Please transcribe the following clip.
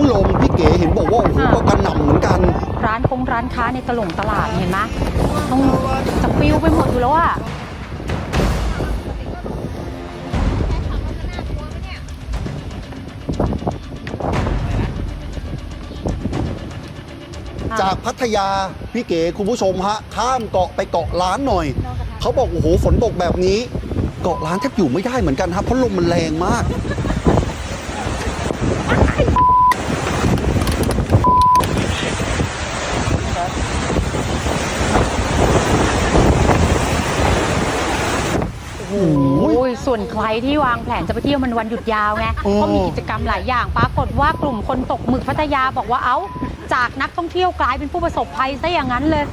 ทั้งลมพี่เก๋เห็นบอกว่าโอ้โหค่ะ ก็กระหน่ำเหมือนกัน ร้านคงร้านค้าในตลงตลาดเห็นไหมต้องจะปลิวไปหมดอยู่แล้วอะจากพัทยาพี่เก๋คุณผู้ชมฮะข้ามเกาะไปเกาะล้านหน่อย เขาบอกโอ้โหฝนตกแบบนี้ เกาะล้านแทบอยู่ไม่ได้เหมือนกันครับเพราะลมมันแรงมาก โอ้ยส่วนใครที่วางแผนจะไปเที่ยวมันวันหยุดยาวไงโอ้ก็มีกิจกรรมหลายอย่าง ปรากฏว่ากลุ่มคนตกหมึกพัทยาบอกว่าเอ้า จากนักท่องเที่ยวกลายเป็นผู้ประสบภัยซะอย่างนั้นเลย